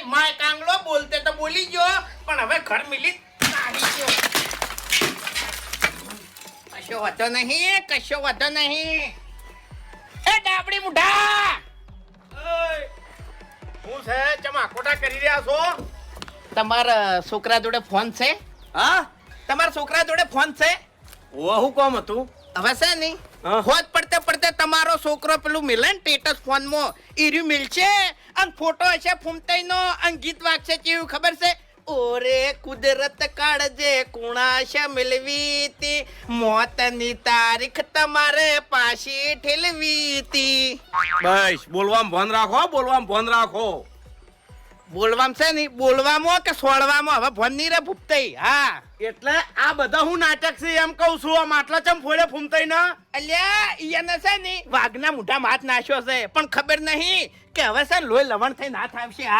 નહીં માય કાંગલો બોલતે તો બોલી ગયો પણ હવે ઘર મિલી કાઢી ગયો. કશો વાંધો નહીં કશો વાંધો નહીં. એ ડાબડી મુઢા! હું છે? ચમા ખોટા કરી રહ્યા છો? તમારા છોકરા જોડે ફોન છે? હા? તમારા છોકરા જોડે ફોન છે? ઓ હું કોમ હતું? હવે છે નહીં. હોત પડતે પડતે તમારો છોકરો પેલું મિલન ટેટસ સ્ટેટસ ફોનમાં ઈર્યું મિલશે? અને ફોટો હશે ફૂમતાઈનો, અને ગીત વાગશે કેવું ખબર છે? ઓરે કુદરત કાળજે કુણાશ મિલવી તી મોતની તારીખ તમારે પાછી ઠેલવી તી બસ, બોલવામાં ભાન રાખો બોલવામાં ભાન રાખો. બોલવામાં છે ને બોલવામાં કે સોળવામાં? હવે ભણની રે ફૂમતાઈ હા. એટલે આ બધા હું નાટક છે એમ કહું છું આ આટલા ચમ ફોડે ફૂમતાઈ ના? અલ્યા ઈયાને છે ને વાઘના મોઢા માથ નાશ્યો છે પણ ખબર નહીં કે હવે છે લોહી લવણ થઈને હાથ આવશે.